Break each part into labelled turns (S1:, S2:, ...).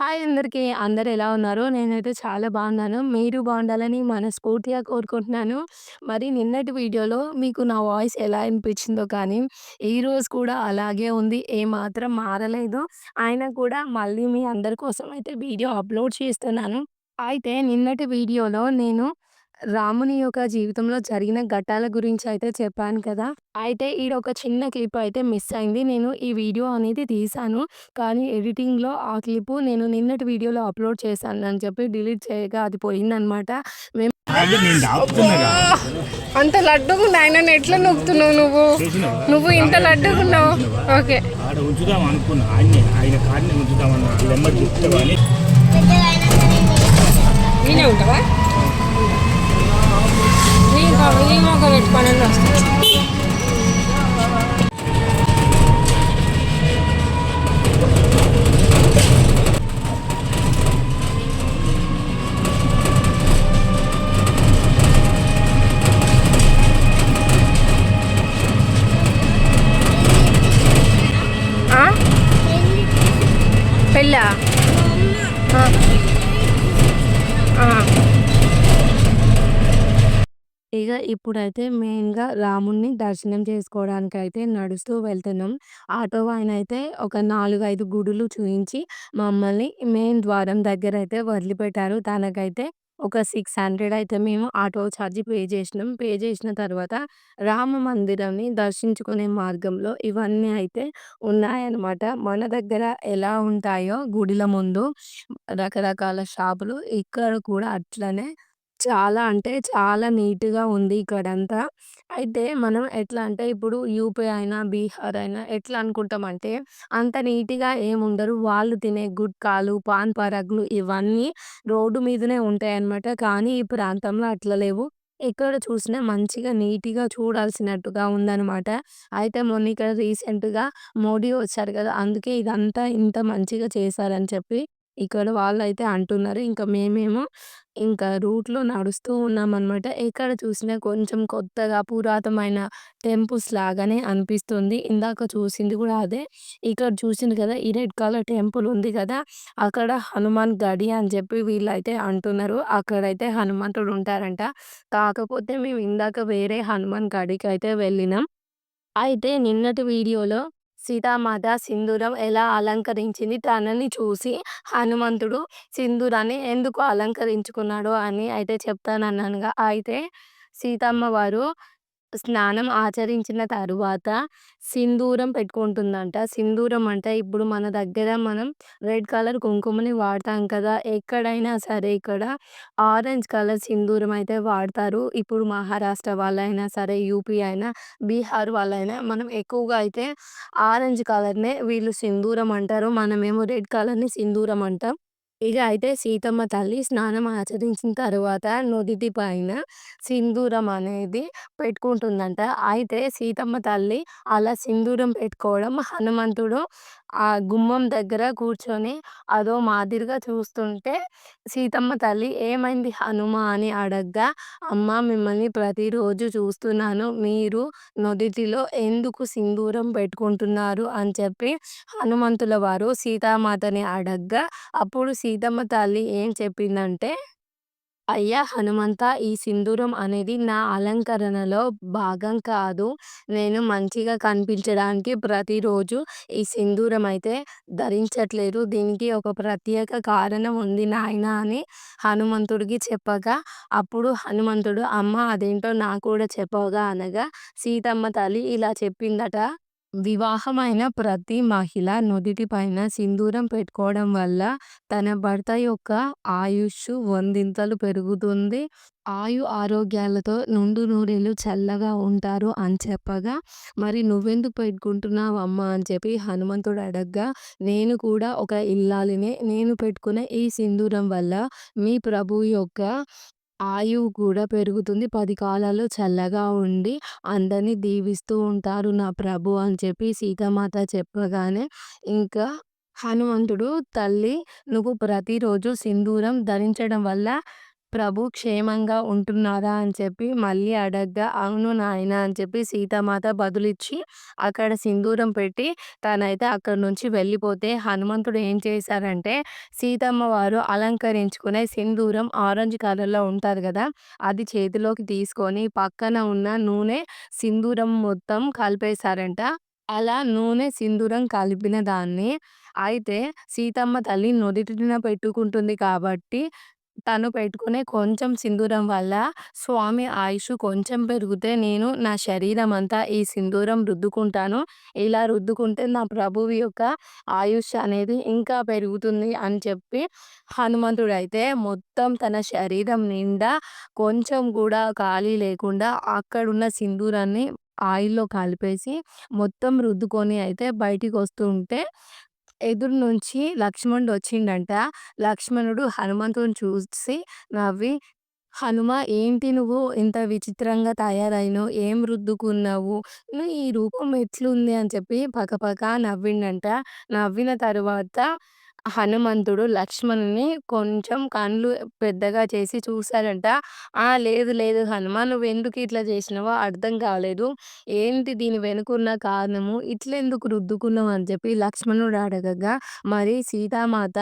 S1: Hi అందరికీ. అందరు ఎలా ఉన్నారు? నేనైతే చాలా బాగున్నాను. మీరు బాగుండాలని మనస్ఫూర్తిగా కోరుకుంటున్నాను. మరి నిన్నటి వీడియోలో మీకు నా వాయిస్ ఎలా అనిపించిందో కానీ, ఈరోజు కూడా అలాగే ఉంది. ఏమాత్రం మారలేదు. అయినా కూడా మళ్ళీ మీ అందరి కోసం అయితే వీడియో అప్‌లోడ్ చేస్తున్నాను. అయితే నిన్నటి వీడియోలో నేను రాముని యొక్క జీవితంలో జరిగిన ఘట్టాల గురించి అయితే చెప్పాను కదా! అయితే ఈడొక చిన్న క్లిప్ అయితే మిస్ అయింది. నేను ఈ వీడియో అనేది తీశాను. కానీ ఎడిటింగ్‌లో ఆ క్లిప్పు నేను నిన్నటి వీడియోలో అప్‌లోడ్ చేశాను అని చెప్పి డిలీట్ చేయగా అది పోయిందనమాట. మేము
S2: అంత లడ్డుగుంది ఆయనను ఎట్లా నొక్కుతున్నావు నువ్వు? నువ్వు ఇంత లడ్డుగున్నావు ఓకే.
S3: ఆడ ఉంచుదాం అనుకున్నా. ఆయన ఉంచుదామన్నా.
S2: ఉంటావా? నీ కా- నీ మొక్క పెట్టుకొని వస్తా
S1: ఇప్పుడైతే మెయిన్‌గా రాముడిని దర్శనం చేసుకోవడానికైతే నడుస్తూ వెళ్తున్నాం. ఆటో ఆయనైతే ఒక 4, 5 గుడులు చూయించి మమ్మల్ని మెయిన్ ద్వారం దగ్గరైతే వదిలిపెట్టారు. తనకైతే ఒక 600 అయితే మేము ఆటో ఛార్జ్ పే చేసినాం. పే చేసిన తర్వాత రామ మందిరాన్ని దర్శించుకునే మార్గంలో ఇవన్నీ అయితే ఉన్నాయన్నమాట. మన దగ్గర ఎలా ఉంటాయో గుడిల ముందు రకరకాల షాపులు ఇక్కడ కూడా అట్లనే చాలా అంటే చాలా నీట్‌గా ఉంది ఇక్కడంతా. అయితే మనం ఎట్లా అంటే ఇప్పుడు యూపీ అయినా, బీహార్ అయినా ఎట్లా అనుకుంటామంటే అంత నీట్‌గా ఏముండరు. వాళ్ళు తినే గుట్కాలు, పాన్ పరాగ్‌లు ఇవన్నీ రోడ్డు మీదనే ఉంటాయన్నమాట. కానీ ఈ ప్రాంతంలో అట్లా లేవు. ఎక్కడ చూసినా మంచిగా నీట్‌గా చూడాల్సినట్టుగా ఉందన్నమాట. అయితే మొన్న ఇక్కడ రీసెంట్‌గా మోడీ వచ్చారు కదా! అందుకే ఇదంతా ఇంత మంచిగా చేశారని చెప్పి ఇక్కడ వాళ్ళు అయితే అంటున్నారు. ఇంకా మేమేమో ఇంకా రూట్‌లో నడుస్తూ ఉన్నామన్నమాట. ఎక్కడ చూసినా కొంచెం కొత్తగా పురాతనమైన టెంపుల్స్ లాగానే అనిపిస్తుంది. ఇందాక చూసింది కూడా అదే. ఇక్కడ చూసింది కదా! ఈ రెడ్ కలర్ టెంపుల్ ఉంది కదా! అక్కడ హనుమాన్ గడి అని చెప్పి వీళ్ళైతే అంటున్నారు. అక్కడైతే హనుమంతుడు ఉంటారంట. కాకపోతే మేము ఇందాక వేరే హనుమాన్ గడికి అయితే వెళ్ళినాం. అయితే నిన్నటి వీడియోలో సీతామాత సింధూరం ఎలా అలంకరించింది తనని చూసి హనుమంతుడు సింధూరాన్ని ఎందుకు అలంకరించుకున్నాడు అని అయితే చెప్తానన్నానుగా. అయితే సీతమ్మ వారు స్నానం ఆచరించిన తరువాత సింధూరం పెట్టుకుంటుందంట. సింధూరం అంటే ఇప్పుడు మన దగ్గర మనం రెడ్ కలర్ కుంకుమని వాడతాం కదా! ఎక్కడైనా సరే ఇక్కడ ఆరెంజ్ కలర్ సింధూరం అయితే వాడతారు. ఇప్పుడు మహారాష్ట్ర వాళ్ళైనా సరే, యూపీ అయినా, బీహార్ వాళ్ళైనా మనం ఎక్కువగా అయితే ఆరెంజ్ కలర్‌నే వీళ్ళు సింధూరం అంటారు. మనమేమో రెడ్ కలర్‌ని సింధూరం అంటాం. ఇక అయితే సీతమ్మ తల్లి స్నానం ఆచరించిన తర్వాత నుదిటి పైన సింధూరం అనేది పెట్టుకుంటుందంట. అయితే సీతమ్మ తల్లి అలా సింధూరం పెట్టుకోవడం హనుమంతుడు ఆ గుమ్మం దగ్గర కూర్చొని అదో మాదిరిగా చూస్తుంటే సీతమ్మ తల్లి "ఏమైంది హనుమ" అని అడగ్గా, "అమ్మ మిమ్మల్ని ప్రతిరోజు చూస్తున్నాను. మీరు నుదిటిలో ఎందుకు సింధూరం పెట్టుకుంటున్నారు" అని చెప్పి హనుమంతుల వారు సీతామాతని అడగ్గా, అప్పుడు సీతమ్మ తల్లి ఏం చెప్పిందంటే అయ్యా హనుమంత ఈ సింధూరం అనేది నా అలంకరణలో భాగం కాదు. నేను మంచిగా కనిపించడానికి ప్రతిరోజు ఈ సింధూరం అయితే ధరించట్లేదు. దీనికి ఒక ప్రత్యేక కారణం ఉంది నాయనా అని హనుమంతుడికి చెప్పగా, అప్పుడు హనుమంతుడు "అమ్మ అదేంటో నాకు కూడా చెప్పవా" అనగా సీతమ్మ తల్లి ఇలా చెప్పిందట. వివాహమైన ప్రతి మహిళ నుదిటిపైన సింధూరం పెట్టుకోవడం వల్ల తన భర్త యొక్క ఆయుష్ వందింతలు పెరుగుతుంది. ఆయు ఆరోగ్యాలతో నుండు నూరేళ్ళు చల్లగా ఉంటారు అని చెప్పగా, "మరి నువ్వెందుకు పెట్టుకుంటున్నావమ్మా" అని చెప్పి హనుమంతుడు అడగ్గా, "నేను కూడా ఒక ఇల్లాలినే. నేను పెట్టుకునే ఈ సింధూరం వల్ల మీ ప్రభువు యొక్క ఆయువు కూడా పెరుగుతుంది. పది కాలాలు చల్లగా ఉండి అందరిని దీవిస్తూ ఉంటారు నా ప్రభు" అని చెప్పి సీతమాత చెప్పగానే ఇంకా హనుమంతుడు "తల్లి నువ్వు ప్రతిరోజు సింధూరం ధరించడం వల్ల ప్రభు క్షేమంగా ఉంటున్నారా అని చెప్పి మళ్ళీ అడగ్గా, అవును నాయన అని చెప్పి సీతామాత బదులిచ్చి, అక్కడ సింధూరం పెట్టి తనైతే అక్కడి నుంచి వెళ్ళిపోతే, హనుమంతుడు ఏం చేశారంటే, సీతమ్మ వారు అలంకరించుకునే సింధూరం ఆరెంజ్ కలర్‌లో ఉంటుంది కదా అది చేతిలోకి తీసుకొని పక్కన ఉన్న నూనె, సింధూరం మొత్తం కలిపేశారంట. అలా నూనె, సింధూరం కలిపిన దాన్ని అయితే సీతమ్మ తల్లి నుదిటిన పెట్టుకుంటుంది కాబట్టి, తను పెట్టుకునే కొంచెం సింధూరం వల్ల స్వామి ఆయుష్ కొంచెం పెరిగితే నేను నా శరీరం అంతా ఈ సింధూరం రుద్దుకుంటాను. ఇలా రుద్దుకుంటే నా ప్రభువు యొక్క ఆయుష్ అనేది ఇంకా పెరుగుతుంది అని చెప్పి హనుమంతుడు అయితే మొత్తం తన శరీరం నిండా కొంచెం కూడా ఖాళీ లేకుండా అక్కడున్న సింధూరాన్ని ఆయిల్‌లో కలిపేసి మొత్తం రుద్దుకొని అయితే బయటికి ఉంటే ఎదురు నుంచి లక్ష్మణుడు వచ్చిండంట. లక్ష్మణుడు హనుమంతుడిని చూసి నవ్వి, "హనుమ ఏంటి నువ్వు ఇంత విచిత్రంగా తయారైనవు? ఏం రుద్దుకున్నావు? నువ్వు ఈ రూపం ఎట్లుంది?" అని చెప్పి పకపక నవ్విండంట. నవ్విన తరువాత హనుమంతుడు లక్ష్మణుని కొంచెం కళ్ళు పెద్దగా చేసి చూశాడంట "ఆ! లేదు లేదు హనుమాను ఎందుకు ఇట్లా చేసినావో అర్థం కాలేదు. ఏంటి దీని వెనుకున్న కారణము? ఇట్లెందుకు రుద్దుకున్నావు?" అని చెప్పి లక్ష్మణుడు అడగగా, మరి సీతామాత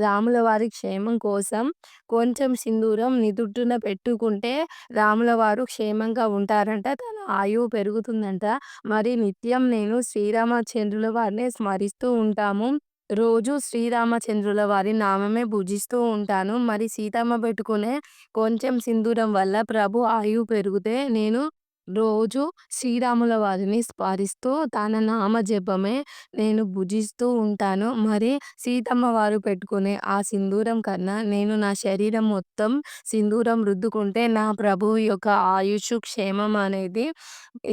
S1: రాముల వారి క్షేమం కోసం కొంచెం సింధూరం నిదుట్టున పెట్టుకుంటే రాముల వారు క్షేమంగా ఉంటారంట. తన ఆయువు పెరుగుతుందంట. మరి నిత్యం నేను శ్రీరామచంద్రుల వారిని స్మరిస్తూ ఉంటాము. రోజు శ్రీరామచంద్రుల వారి నామమే భుజిస్తూ ఉంటాను. మరి సీతమ్మ పెట్టుకునే కొంచెం సింధూరం వల్ల ప్రభు ఆయువు పెరిగితే నేను రోజు శ్రీరాముల వారిని స్మరిస్తూ తన నామ జపమే నేను భుజిస్తూ ఉంటాను. మరి సీతమ్మ వారు పెట్టుకునే ఆ సింధూరం కన్నా నేను నా శరీరం మొత్తం సింధూరం రుద్దుకుంటే నా ప్రభువు యొక్క ఆయుష్, క్షేమం అనేది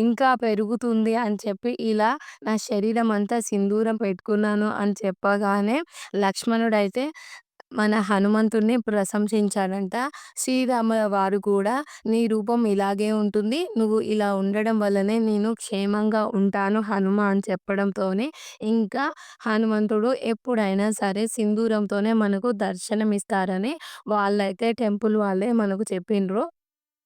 S1: ఇంకా పెరుగుతుంది అని చెప్పి ఇలా నా శరీరం అంతా సింధూరం పెట్టుకున్నాను అని చెప్పగానే లక్ష్మణుడైతే మన హనుమంతుడిని ప్రశంసించాడంట. శ్రీరాముల వారు కూడా "నీ రూపం ఇలాగే ఉంటుంది. నువ్వు ఇలా ఉండడం వల్లనే నేను క్షేమంగా ఉంటాను హనుమ" అని చెప్పడంతోనే ఇంకా హనుమంతుడు ఎప్పుడైనా సరే సింధూరంతోనే మనకు దర్శనం ఇస్తారని వాళ్ళైతే టెంపుల్ వాళ్ళే మనకు చెప్పిండ్రు.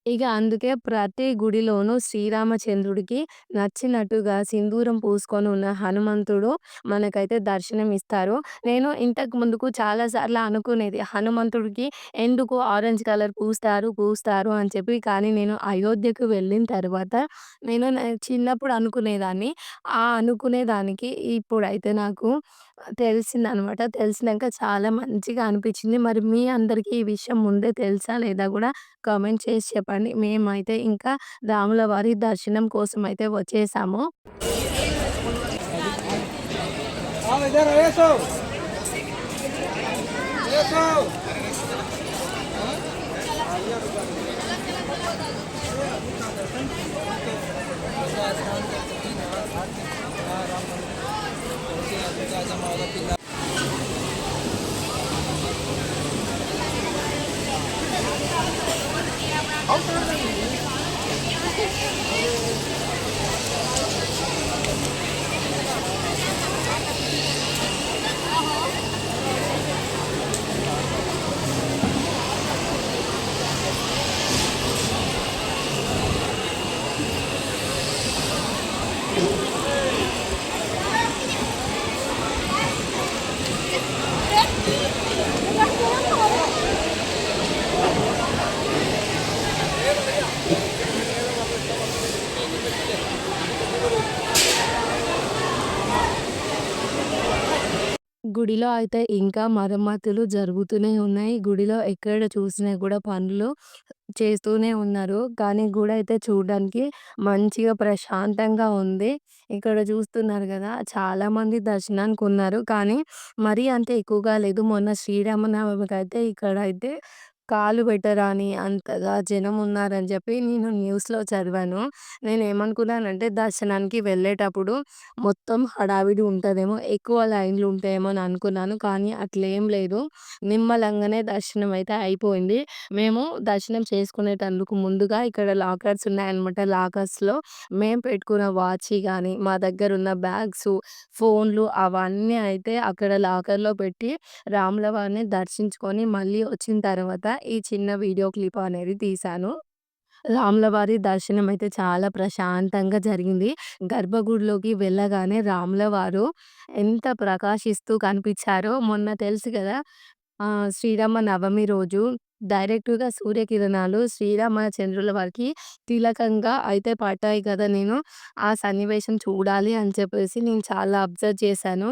S1: ఇక అందుకే ప్రతి గుడిలోనూ శ్రీరామచంద్రుడికి నచ్చినట్టుగా సింధూరం పూసుకొని ఉన్న హనుమంతుడు మనకైతే దర్శనం ఇస్తారు. నేను ఇంతకు ముందుకు చాలాసార్లు అనుకునేది హనుమంతుడికి ఎందుకు ఆరెంజ్ కలర్ పూస్తారు, పూస్తారు అని చెప్పి. కానీ నేను అయోధ్యకు వెళ్ళిన తర్వాత నేను చిన్నప్పుడు అనుకునేదాన్ని. ఆ అనుకునేదానికి ఇప్పుడైతే నాకు తెలిసింది అనమాట తెలిసినాక చాలా మంచిగా అనిపించింది. మరి మీ అందరికీ ఈ విషయం ముందే తెలుసా లేదా కూడా కామెంట్ చేసి చెప్పండి. మేమైతే ఇంకా రాముల వారి దర్శనం కోసం అయితే వచ్చేసాము.
S4: Ultimately,
S1: గుడిలో అయితే ఇంకా మరమ్మతులు జరుగుతూనే ఉన్నాయి. గుడిలో ఎక్కడ చూసినా కూడా పనులు చేస్తూనే ఉన్నారు. కానీ గుడి అయితే చూడడానికి మంచిగా ప్రశాంతంగా ఉంది. ఇక్కడ చూస్తున్నారు గదా! చాలామంది దర్శనానికి ఉన్నారు. కానీ మరీ అంత ఎక్కువగా లేదు. మొన్న శ్రీరామనవమికి అయితే ఇక్కడ అయితే కాలు పెట్టరాని అంతగా జనం ఉన్నారని చెప్పి నేను న్యూస్‌లో చదివాను. నేనేమనుకున్నానంటే దర్శనానికి వెళ్ళేటప్పుడు మొత్తం హడావిడి ఉంటుందేమో ఎక్కువ లైన్‌లు ఉంటాయేమో అని అనుకున్నాను. కానీ అట్లేం లేదు. నిమ్మలంగానే దర్శనం అయితే అయిపోయింది. మేము దర్శనం చేసుకునేటందుకు ముందుగా ఇక్కడ లాకర్స్ ఉన్నాయన్నమాట. లాకర్స్‌లో మేము పెట్టుకున్న వాచ్ కానీ మా దగ్గర ఉన్న బ్యాగ్స్ ఫోన్‌లు అవన్నీ అయితే అక్కడ లాకర్‌లో పెట్టి రాములవారిని దర్శించుకొని మళ్ళీ వచ్చిన తర్వాత ఈ చిన్న వీడియో క్లిప్ అనేది తీశాను. రాములవారి దర్శనం అయితే చాలా ప్రశాంతంగా జరిగింది. గర్భగుడిలోకి వెళ్ళగానే రాములవారు ఎంత ప్రకాశిస్తూ కనిపించారో మొన్న తెలుసు కదా! శ్రీరామ నవమి రోజు డైరెక్ట్‌గా సూర్యకిరణాలు శ్రీరామచంద్రుల వారికి తిలకంగా అయితే పడ్డాయి కదా! నేను ఆ సన్నివేశం చూడాలి అని చెప్పేసి నేను చాలా అబ్జర్వ్ చేశాను.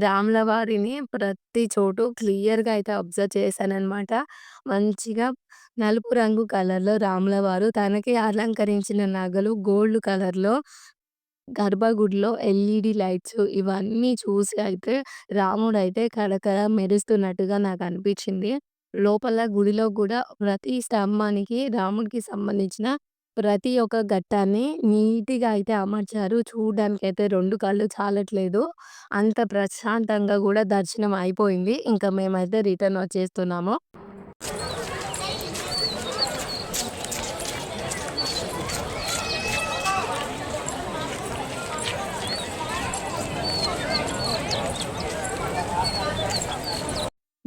S1: రాముల వారిని ప్రతి చోటు క్లియర్‌గా అయితే అబ్జర్వ్ చేశాను అనమాట మంచిగా నలుపు రంగు కలర్‌లో రాముల వారు తనకి అలంకరించిన నగలు గోల్డ్ కలర్‌లో గర్భగుడిలో ఎల్ఈడీ లైట్స్ ఇవన్నీ చూసి అయితే రాముడు అయితే కడకడ మెరుస్తున్నట్టుగా నాకు అనిపించింది లోపల గుడిలో కూడా ప్రతి స్తంభానికి రాముడికి సంబంధించిన ప్రతి ఒక్క ఘట్టాన్ని నీట్‌గా అయితే అమర్చారు. చూడటానికైతే రెండు కళ్ళు చాలట్లేదు. అంత ప్రశాంతంగా కూడా దర్శనం అయిపోయింది. ఇంకా మేమైతే రిటర్న్ వచ్చేస్తున్నాము.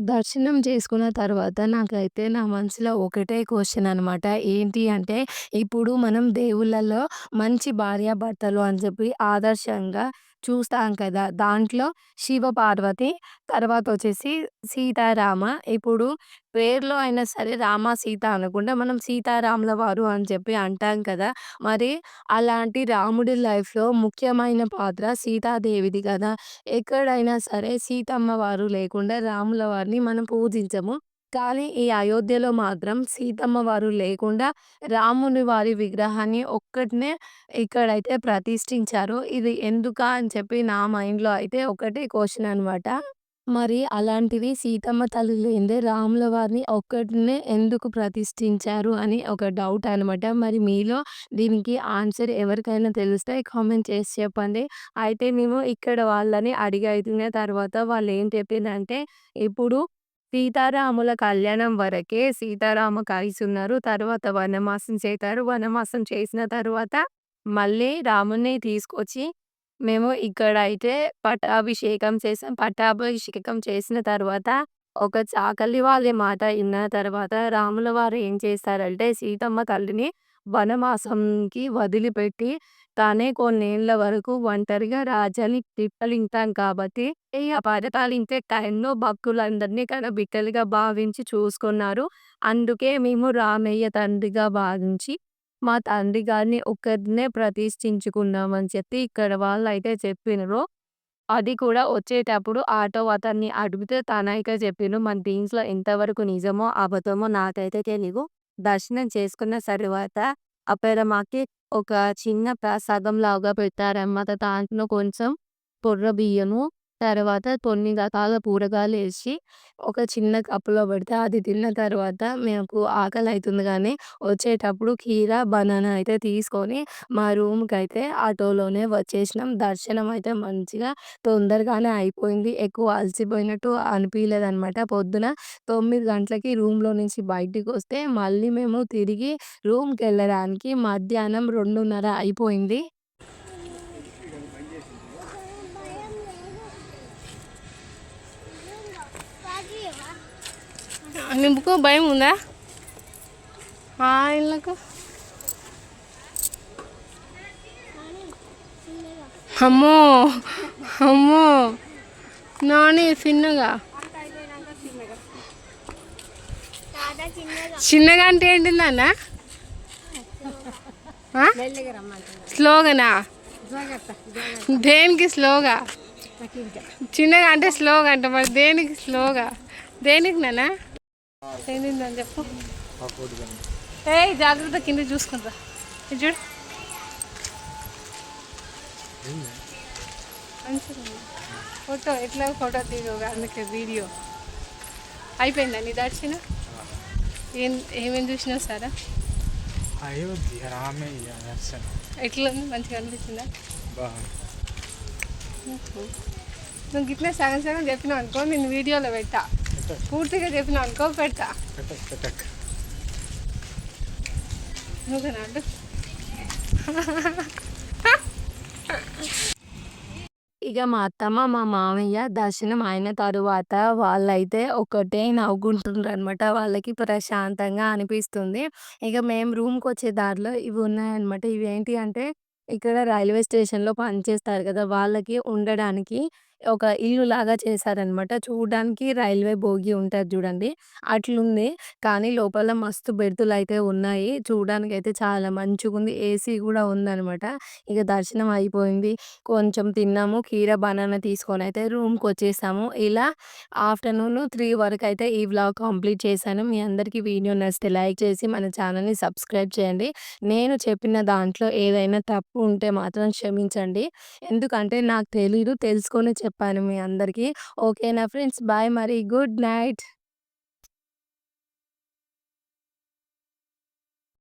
S1: దర్శనం చేసుకున్న తర్వాత నాకైతే నా మనసులో ఒకటే క్వశ్చన్ అనమాట. ఏంటి అంటే ఇప్పుడు మనం దేవుళ్ళలో మంచి భార్యాభర్తలు అని చెప్పి ఆదర్శంగా చూస్తాం కదా! దాంట్లో శివ, పార్వతి తర్వాత వచ్చేసి సీతారామ. ఇప్పుడు పేర్లో అయినా సరే రామ, సీత అనుకుంటే మనం సీతారాముల వారు అని చెప్పి అంటాం కదా! మరి అలాంటి రాముడి లైఫ్‌లో ముఖ్యమైన పాత్ర సీతాదేవిది కదా! ఎక్కడైనా సరే సీతమ్మ వారు లేకుండా రాముల వారిని మనం పూజించము. కానీ ఈ అయోధ్యలో మాత్రం సీతమ్మ వారు లేకుండా రాముని వారి విగ్రహాన్ని ఒక్కటినే ఇక్కడైతే ప్రతిష్ఠించారు. ఇది ఎందుకా అని చెప్పి నా మైండ్‌లో అయితే ఒకటే క్వశ్చన్ అనమాట. మరి అలాంటిది సీతమ్మ తల్లి లేనిదే రాముల వారిని ఒక్కటినే ఎందుకు ప్రతిష్ఠించారు అని ఒక డౌట్ అనమాట. మరి మీలో దీనికి ఆన్సర్ ఎవరికైనా తెలిస్తే కామెంట్ చేసి చెప్పండి. అయితే మేము ఇక్కడ వాళ్ళని అడిగి అడిగిన తర్వాత వాళ్ళు ఏం చెప్పిందంటే ఇప్పుడు సీతారాముల కళ్యాణం వరకే సీతారామ కలిసున్నారు. తర్వాత వనమాసం చేశారు. వనమాసం చేసిన తర్వాత మళ్ళీ రాముని తీసుకొచ్చి మేము ఇక్కడ అయితే పట్టాభిషేకం చేసాం. పట్టాభిషేకం చేసిన తర్వాత ఒక చాకలి వాళ్ళ మాట విన్న తర్వాత రాముల వారు ఏం చేస్తారంటే సీతమ్మ తల్లిని వనవాసంకి వదిలిపెట్టి తానే కొన్నేళ్ళ వరకు ఒంటరిగా రాజ్యాన్ని పరిపాలించాం కాబట్టి ఆ పరిపాలించే టైంలో భక్తులందరినీ కన బిడ్డలుగా భావించి చూసుకున్నారు. అందుకే మేము రామయ్య తండ్రిగా భావించి మా తండ్రి గారిని ఒక్కరినే ప్రతిష్ఠించుకున్నామని చెప్పి ఇక్కడ వాళ్ళైతే చెప్పినారు అది కూడా వచ్చేటప్పుడు ఆటో అతన్ని అడిగితే తనైతే చెప్పిండు. మన దీంట్లో ఎంతవరకు నిజమో, అబద్ధమో నాకైతే తెలీదు. దర్శనం చేసుకున్న తర్వాత అక్కడ మాకి ఒక చిన్న ప్రసాదంలాగా పెట్టారన్నమాట. దాంట్లో కొంచెం కొర్ర బియ్యము, తర్వాత కొన్ని రకాల కూరగాయలు వేసి ఒక చిన్న కప్పులో పెడితే అది తిన్న తర్వాత మాకు అవుతుంది కానీ వచ్చేటప్పుడు కీర, బనానా అయితే తీసుకొని మా రూమ్కి అయితే ఆటోలోనే వచ్చేసినాం. దర్శనం అయితే మంచిగా తొందరగానే అయిపోయింది. ఎక్కువ అలసిపోయినట్టు అనిపించలేదు అనమాట పొద్దున తొమ్మిది గంటలకి రూమ్‌లో నుంచి బయటికొస్తే మళ్ళీ మేము తిరిగి రూమ్కి వెళ్ళడానికి మధ్యాహ్నం 2:30 అయిపోయింది.
S2: నింపుకో భయం ఉందా? ఆయనకు అమ్మో అమ్మో. నాని చిన్నగా. చిన్నగా అంటే ఏంటిందన్న స్లోగనా? దేనికి స్లోగా? చిన్నగా అంటే స్లోగా అంట మరి దేనికి స్లోగా? దేనికి నానా ఏంటిందని చెప్పు. ఏ జాగ్రత్త కింద చూసుకుంటా. చూడు. మంచిగా ఉంది. ఫోటో ఎట్లా ఫోటో తీరు అందుకే వీడియో. అయిపోయిందా? నీ దర్శనం ఏం ఏమేమి చూసినావు సారా. ఎట్లా ఉంది? మంచిగా అనిపించిందా? నువ్వు గిట్లే సగం సగం చెప్పినావు అనుకో నేను వీడియోలో పెట్టా. పూర్తిగా చెప్పినావు అనుకో పెడతా నువ్వు
S1: ఇక మా అత్తమ్మ, మా మామయ్య దర్శనం అయిన తరువాత వాళ్ళైతే ఒకటే నవ్వుకుంటుండ్రనమాట. వాళ్ళకి ప్రశాంతంగా అనిపిస్తుంది. ఇక మేము రూమ్‌కొచ్చే దారిలో ఇవి ఉన్నాయన్నమాట. ఇవేంటి అంటే ఇక్కడ రైల్వే స్టేషన్‌లో పనిచేస్తారు కదా! వాళ్ళకి ఉండడానికి ఒక ఇల్లు లాగా చేశారనమాట. చూడడానికి రైల్వే భోగి ఉంటది చూడండి. అట్లుంది. కానీ లోపల మస్తు బెర్తులైతే ఉన్నాయి. చూడడానికైతే చాలా మంచిగుంది. ఏసీ గూడా ఉందనమాట. ఇక దర్శనం అయిపోయింది. కొంచెం తిన్నాము. కీర, బనానా తీసుకొనైతే రూమ్‌కొచ్చేసాము. ఇలా ఆఫ్టర్‌నూన్ 3 వరకైతే ఈ వ్లాగ్ కంప్లీట్ చేశాను. మీ అందరికీ వీడియో నచ్చితే లైక్ చేసి మన ఛానల్‌ని సబ్స్క్రైబ్ చేయండి. నేను చెప్పిన దాంట్లో ఏదైనా తప్పు ఉంటే మాత్రం క్షమించండి. ఎందుకంటే నాకు తెలీదు. తెలుసుకొని చెప్పాను మీ అందరికీ. ఓకేనా ఫ్రెండ్స్. బాయ్ మరి. Good night.